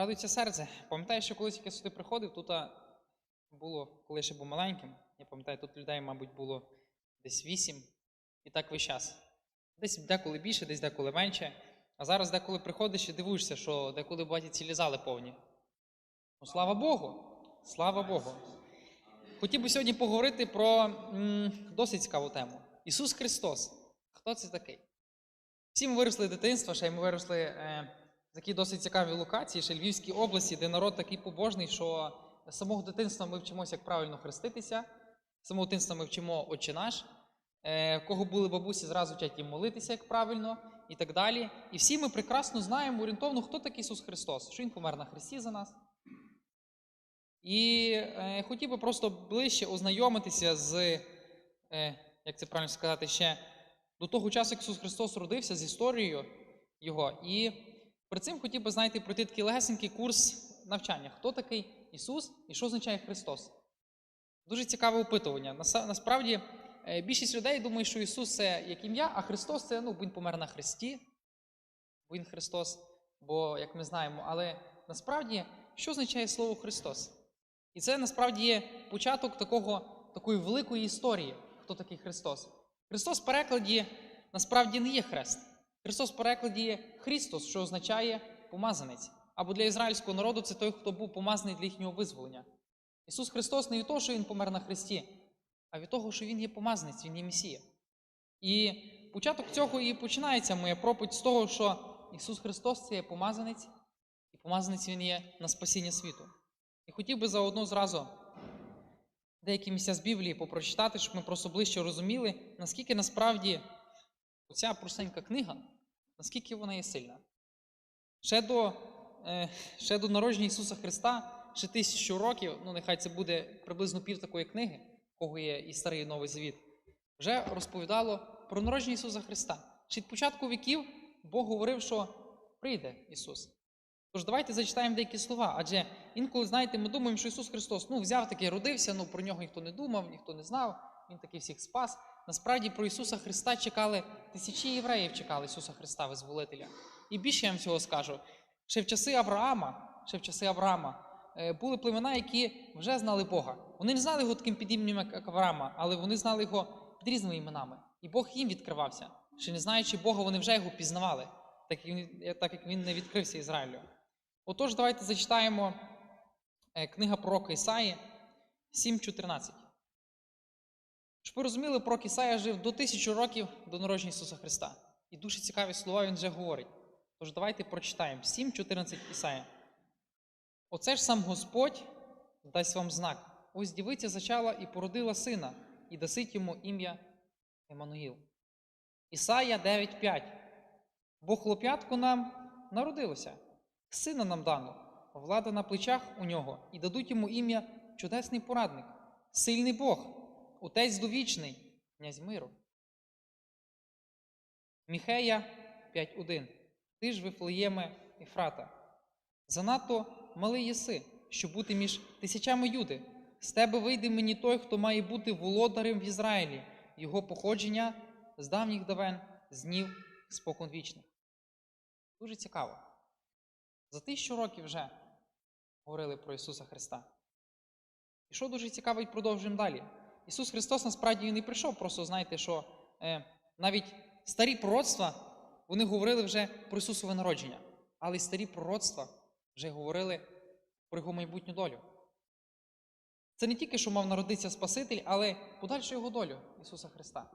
Радується серце. Пам'ятаю, що колись я сюди приходив, тут було, коли ще був маленьким, я пам'ятаю, тут людей, мабуть, було десь вісім, і так весь час. Десь деколи більше, десь деколи менше. А зараз деколи приходиш і дивуєшся, що деколи бачать цілі зали повні. Ну, слава Богу! Слава Богу! Хотів би сьогодні поговорити про м, досить цікаву тему. Ісус Христос. Хто це такий? Всі ми виросли дитинства, ще й ми виросли е, в такій досить цікавій локації, ще Львівській області, де народ такий побожний, що з самого дитинства ми вчимося, як правильно хреститися, з самого дитинства ми вчимо Отче наш. Е, в кого були бабусі, зразу вчать їм молитися, як правильно, і так далі. І всі ми прекрасно знаємо орієнтовно, хто такий Ісус Христос, що Він помер на Христі за нас. І е, хотів би просто ближче ознайомитися з, е, як це правильно сказати, ще до того часу, як Ісус Христос родився з історією Його. І перед цим хотів би, знаєте, пройти такий легесенький курс навчання. Хто такий Ісус і що означає Христос? Дуже цікаве опитування. Насправді, е, більшість людей думає, що Ісус це як ім'я, а Христос це ну, Він помер на Христі, Він Христос, бо як ми знаємо. Але насправді, що означає слово Христос? І це насправді є початок такого, такої великої історії, хто такий Христос. Христос в перекладі насправді не є хрест. Христос в перекладі Христос, що означає помазанець. Або для ізраїльського народу це той, хто був помазаний для їхнього визволення. Ісус Христос не від того, що Він помер на Христі, а від того, що Він є помазанець, Він є Месія. І початок цього і починається моя проповідь з того, що Ісус Христос це є помазанець, і помазанець Він є на спасіння світу. І хотів би заодно зразу деякі місця з Біблії попрочитати, щоб ми просто ближче розуміли, наскільки насправді оця простенька книга, наскільки вона є сильна. Ще до, е, ще до народження Ісуса Христа, ще тисячу років, ну нехай це буде приблизно пів такої книги, в кого є і старий і новий завіт, вже розповідало про народження Ісуса Христа. Ще від початку віків Бог говорив, що прийде Ісус. Тож давайте зачитаємо деякі слова. Адже інколи, знаєте, ми думаємо, що Ісус Христос ну, взяв такий, родився, ну про нього ніхто не думав, ніхто не знав, Він такий всіх спас. Насправді про Ісуса Христа чекали, тисячі євреїв чекали Ісуса Христа, Визволителя. І більше я вам цього скажу. Ще в часи Авраама, ще в часи Авраама е, були племена, які вже знали Бога. Вони не знали його таким підібним, як Авраама, але вони знали його під різними іменами. І Бог їм відкривався. Ще не знаючи Бога, вони вже його пізнавали, так як він, він не відкрився Ізраїлю. Отож, давайте зачитаємо е, книга пророка Ісаї 7.14. Щоб ви розуміли, пророк Ісая жив до тисячі років до народження Ісуса Христа. І дуже цікаві слова він вже говорить. Тож давайте прочитаємо 7.14 Ісая. Оце ж сам Господь дасть вам знак. Ось дівиця зачала і породила сина, і дасить йому ім'я Еммануїл. Ісая 9.5. Бо хлоп'ятко нам народилося. Сина нам дано, влада на плечах у нього, і дадуть йому ім'я чудесний порадник, сильний Бог, Отець довічний, князь миру. Міхея 5.1. Ти ж Вифлеєме Ефрата. Занадто малий єси, щоб бути між тисячами юди. З тебе вийде мені той, хто має бути володарем в Ізраїлі, його походження з давніх давен, з днів споконвічних. Дуже цікаво. За тисячу років вже говорили про Ісуса Христа. І що дуже цікаво, і продовжуємо далі. Ісус Христос насправді Він не прийшов, просто знаєте, що е, навіть старі пророцтва вони говорили вже про Ісусове народження, але старі пророцтва вже говорили про його майбутню долю. Це не тільки, що мав народитися Спаситель, але подальшу його долю Ісуса Христа.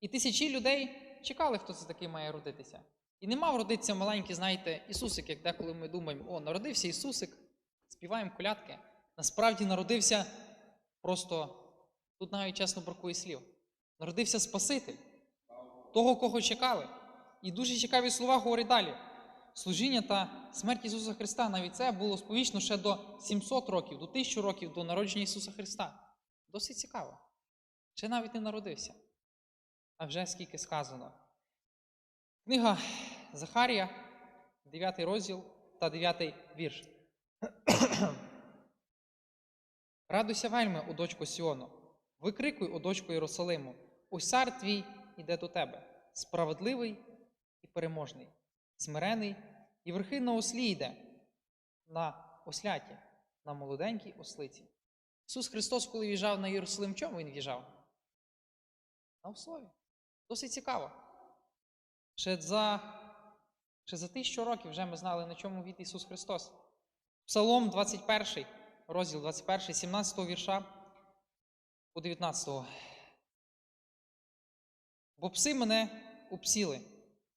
І тисячі людей чекали, хто це такий має родитися. І не мав родитися маленький, знаєте, Ісусик, як деколи ми думаємо, о, народився Ісусик, співаємо колядки. Насправді народився просто, тут навіть чесно бракує слів. Народився Спаситель, того, кого чекали. І дуже цікаві слова говорить далі. Служіння та смерть Ісуса Христа, навіть це було сповічно ще до 700 років, до 1000 років до народження Ісуса Христа. Досить цікаво. Ще навіть не народився. А вже скільки сказано. Книга Захарія, 9 розділ та 9 вірш. Радуйся вельми, о дочко Сіону, викрикуй, о дочко Єрусалиму, ось цар твій іде до тебе, справедливий і переможний, смирений і верхи на ослі йде, на осляті, на молоденькій ослиці. Ісус Христос, коли в'їжджав на Єрусалим, чому Він в'їжджав? На ослові. Досить цікаво. Ще за, ще за тисячу років вже ми знали, на чому від Ісус Христос. Псалом 21, розділ 21, 17 вірша по 19. Бо пси мене упсіли,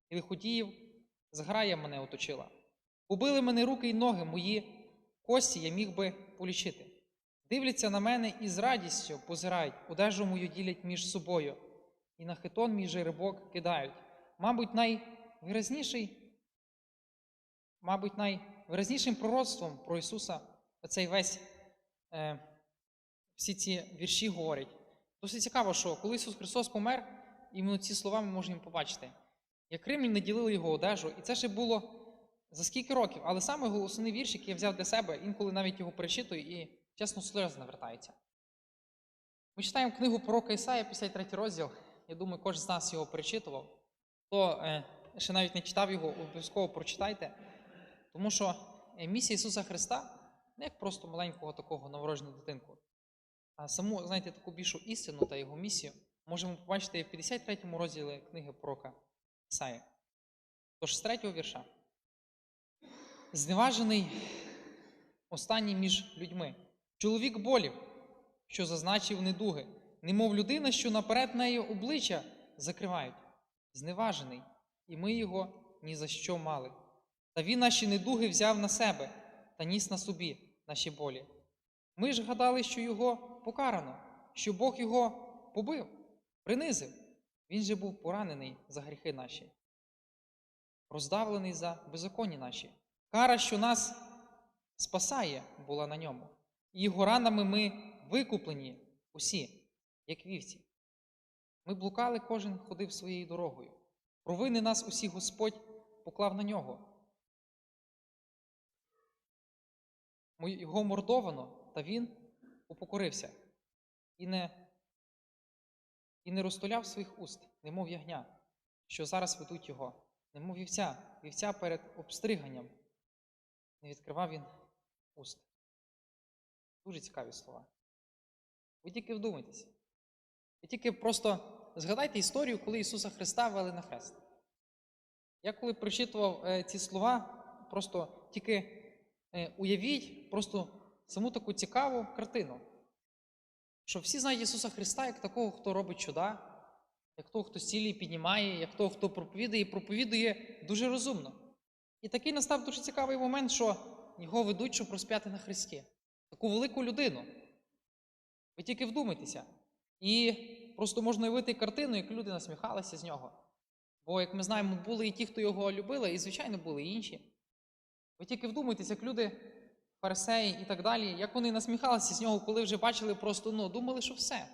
і лиходіїв зграя мене оточила. Убили мене руки й ноги, мої кості я міг би полічити. Дивляться на мене і з радістю позирають, одежу мою ділять між собою, і на хитон мій жеребок кидають. Мабуть, найвиразніший, мабуть, найвиразнішим пророцтвом про Ісуса оцей весь е, всі ці вірші говорять. Досить цікаво, що коли Ісус Христос помер, іменно ці слова ми можемо побачити. Як римляни наділили його одежу, і це ще було за скільки років, але саме голосний вірш, який я взяв для себе, інколи навіть його перечитую і чесно сльози навертаються. Ми читаємо книгу пророка Ісая, 53 розділ. Я думаю, кожен з нас його перечитував. Хто е, ще навіть не читав його, обов'язково прочитайте. Тому що е, місія Ісуса Христа не як просто маленького такого новороженого дитинку, саму, знаєте, таку більшу істину та його місію можемо побачити в 53 розділі книги пророка Ісаї. Тож з третього вірша. Зневажений останній між людьми. Чоловік болів, що зазначив недуги, немов людина, що наперед нею обличчя закривають. Зневажений, і ми його ні за що мали. Та він наші недуги взяв на себе та ніс на собі наші болі. Ми ж гадали, що його покарано, що Бог його побив, принизив. Він же був поранений за гріхи наші, роздавлений за беззаконні наші. Кара, що нас спасає, була на ньому. І його ранами ми викуплені усі, як вівці. Ми блукали, кожен ходив своєю дорогою. Провини нас усі Господь поклав на нього. Його мордовано, та він упокорився і не, і не розтуляв своїх уст, немов ягня, що зараз ведуть його, немов вівця, вівця перед обстриганням. Не відкривав він уст. Дуже цікаві слова. Ви тільки вдумайтеся. Ви тільки просто згадайте історію, коли Ісуса Христа вели на хрест. Я коли прочитував е, ці слова, просто тільки е, уявіть просто саму таку цікаву картину. Що всі знають Ісуса Христа як такого, хто робить чуда, як того, хто цілі піднімає, як того, хто проповідує і проповідує дуже розумно. І такий настав дуже цікавий момент, що його ведуть, щоб розп'яти на Христі. Таку велику людину. Ви тільки вдумайтеся. І просто можна уявити картину, як люди насміхалися з нього. Бо, як ми знаємо, були і ті, хто його любили, і, звичайно, були і інші. Ви тільки вдумайтеся, як люди, фарисеї і так далі, як вони насміхалися з нього, коли вже бачили просто, ну, думали, що все.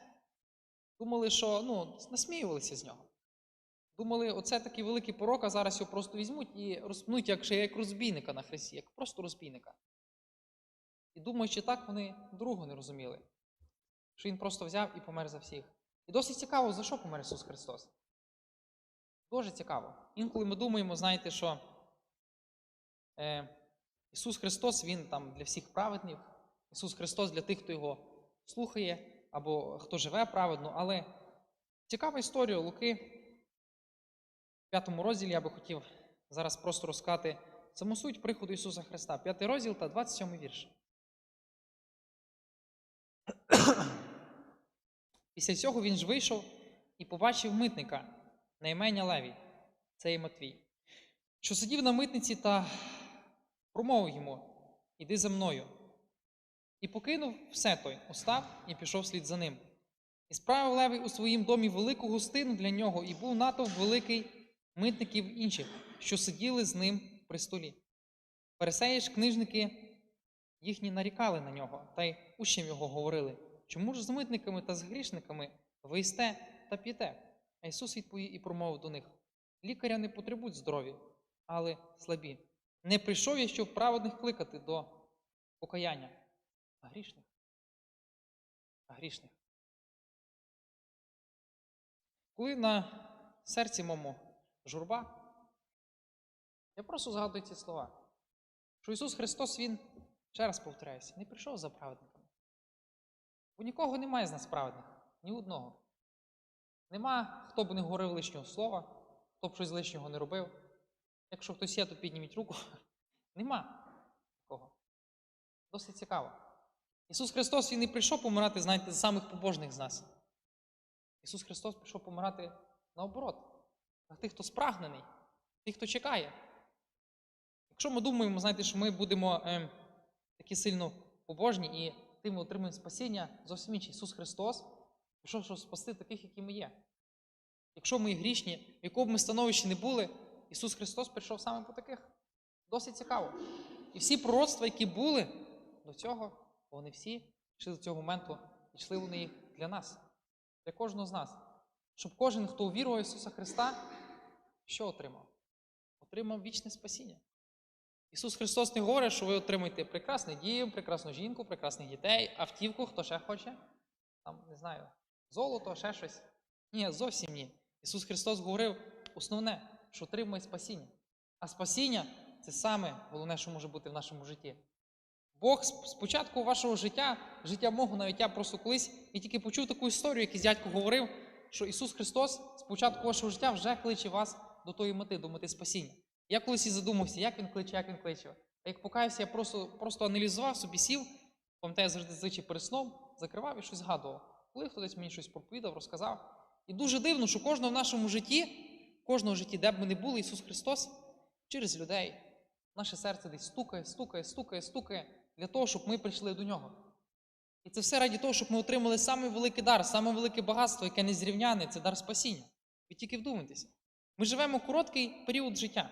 Думали, що ну, насміювалися з нього. Думали, оце такий великий порок, а зараз його просто візьмуть і розпнуть, як, як розбійника на хресті, як просто розбійника. І думаючи так, вони другого не розуміли, що він просто взяв і помер за всіх. І досить цікаво, за що помер Ісус Христос. Дуже цікаво. Інколи ми думаємо, знаєте, що е, Ісус Христос, Він там для всіх праведних, Ісус Христос для тих, хто його слухає, або хто живе праведно, але цікава історія Луки. В п'ятому розділі я би хотів зараз просто розказати саму суть приходу Ісуса Христа. П'ятий розділ та 27 вірш. Після цього він ж вийшов і побачив митника на імення Левій, це є Матвій, що сидів на митниці та промовив йому: Іди за мною. І покинув все той, устав і пішов слід за ним. І справив Левий у своїм домі велику гостину для нього, і був натовп великий митників інших, що сиділи з ним при столі. Пересеї ж книжники їхні нарікали на нього, та й учням його говорили, чому ж з митниками та з грішниками ви їсте та п'єте? А Ісус відповів і промовив до них: лікаря не потребують здорові, але слабі. Не прийшов я, щоб праведних кликати до покаяння, а грішних. А грішних. Коли на серці моєму журба, я просто згадую ці слова. що Ісус Христос, Він, ще раз повторяюся, не прийшов за праведниками. Бо нікого немає з нас праведних, ні одного. Нема, хто б не говорив лишнього слова, хто б щось лишнього не робив. Якщо хтось є, то підніміть руку. Нема такого. Досить цікаво. Ісус Христос Він не прийшов помирати, знаєте, за самих побожних з нас. Ісус Христос прийшов помирати наоборот, за тих, хто спрагнений, тих, хто чекає. Якщо ми думаємо, знаєте, що ми будемо е, такі сильно побожні і тим ми отримуємо спасіння, зовсім інше. Ісус Христос прийшов, щоб спасти таких, які ми є. Якщо ми грішні, в якому б ми становищі не були, Ісус Христос прийшов саме по таких. Досить цікаво. І всі пророцтва, які були до цього, вони всі йшли до цього моменту, і йшли вони для нас, для кожного з нас. Щоб кожен, хто увірував Ісуса Христа, що отримав? Отримав вічне спасіння. Ісус Христос не говорить, що ви отримаєте прекрасний дім, прекрасну жінку, прекрасних дітей, автівку, хто ще хоче, там, не знаю, золото, ще щось. Ні, зовсім ні. Ісус Христос говорив основне, що отримує спасіння. А спасіння це саме головне, що може бути в нашому житті. Бог з вашого життя, життя мого, навіть я просто колись і тільки почув таку історію, якийсь дядько говорив, що Ісус Христос з початку вашого життя вже кличе вас до тої мети, до мети спасіння. Я колись і задумався, як він кличе, як він кличе. А як покаявся, я просто, просто аналізував собі сів, пам'ятаю, завжди звичай перед сном, закривав і щось згадував. Коли хтось мені щось проповідав, розказав. І дуже дивно, що кожного в нашому житті, кожного житті, де б ми не були, Ісус Христос через людей, наше серце десь стукає, стукає, стукає, стукає для того, щоб ми прийшли до нього. І це все раді того, щоб ми отримали самий великий дар, саме велике багатство, яке не зрівняне, це дар спасіння. Ви тільки вдумайтеся. Ми живемо короткий період життя.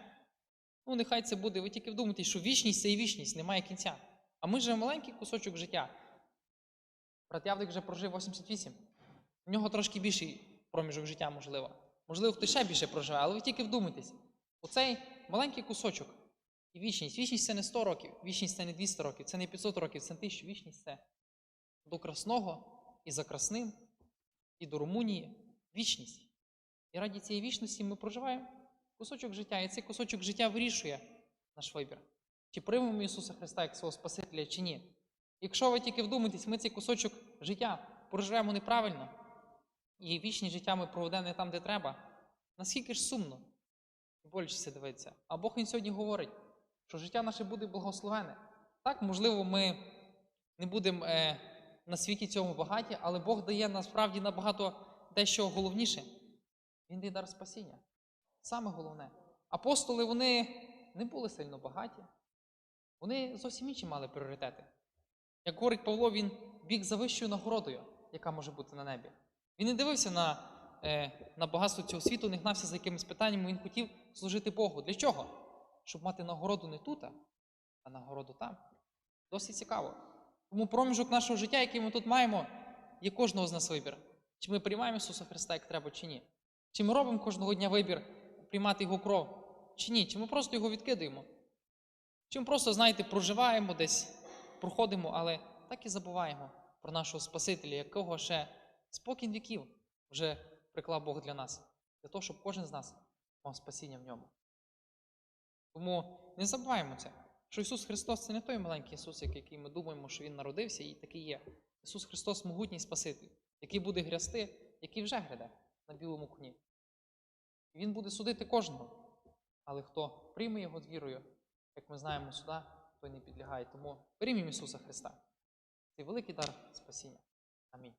Ну, нехай це буде, ви тільки вдумайтесь, що вічність це і вічність, немає кінця. А ми живемо маленький кусочок життя. Брат Явдик вже прожив 88. У нього трошки більший проміжок життя, можливо. Можливо, хтось ще більше проживе, але ви тільки вдумайтесь. Оцей маленький кусочок і вічність. Вічність це не 100 років, вічність це не 200 років, це не 500 років, це не 1000. Вічність це до Красного і за Красним, і до Румунії. Вічність. І раді цієї вічності ми проживаємо кусочок життя, і цей кусочок життя вирішує наш вибір. Чи приймемо Ісуса Христа як свого Спасителя, чи ні. Якщо ви тільки вдумаєтесь, ми цей кусочок життя проживемо неправильно, і вічне життя ми проведемо не там, де треба, наскільки ж сумно і боляче це дивиться. А Бог Він сьогодні говорить, що життя наше буде благословене. Так, можливо, ми не будемо е, на світі цьому багаті, але Бог дає насправді набагато дещо головніше. Він дає дар спасіння. Саме головне. Апостоли вони не були сильно багаті. Вони зовсім інші мали пріоритети. Як говорить Павло, він біг за вищою нагородою, яка може бути на небі. Він не дивився на, е, на багатство цього світу, не гнався за якимись питаннями, він хотів служити Богу. Для чого? Щоб мати нагороду не тут, а нагороду там. Досить цікаво. Тому проміжок нашого життя, який ми тут маємо, є кожного з нас вибір. Чи ми приймаємо Ісуса Христа як треба, чи ні. Чи ми робимо кожного дня вибір приймати Його кров, чи ні? Чи ми просто його відкидаємо? Чи ми просто, знаєте, проживаємо десь, проходимо, але так і забуваємо про нашого Спасителя, якого ще спокін віків вже приклав Бог для нас, для того, щоб кожен з нас мав спасіння в ньому. Тому не забуваємо це, що Ісус Христос це не той маленький Ісус, який ми думаємо, що Він народився і такий є. Ісус Христос могутній Спаситель, який буде грясти, який вже гряде на білому коні. І Він буде судити кожного. Але хто прийме його вірою, як ми знаємо сюди, той не підлягає. Тому приймімо Ісуса Христа. Цей великий дар спасіння. Амінь.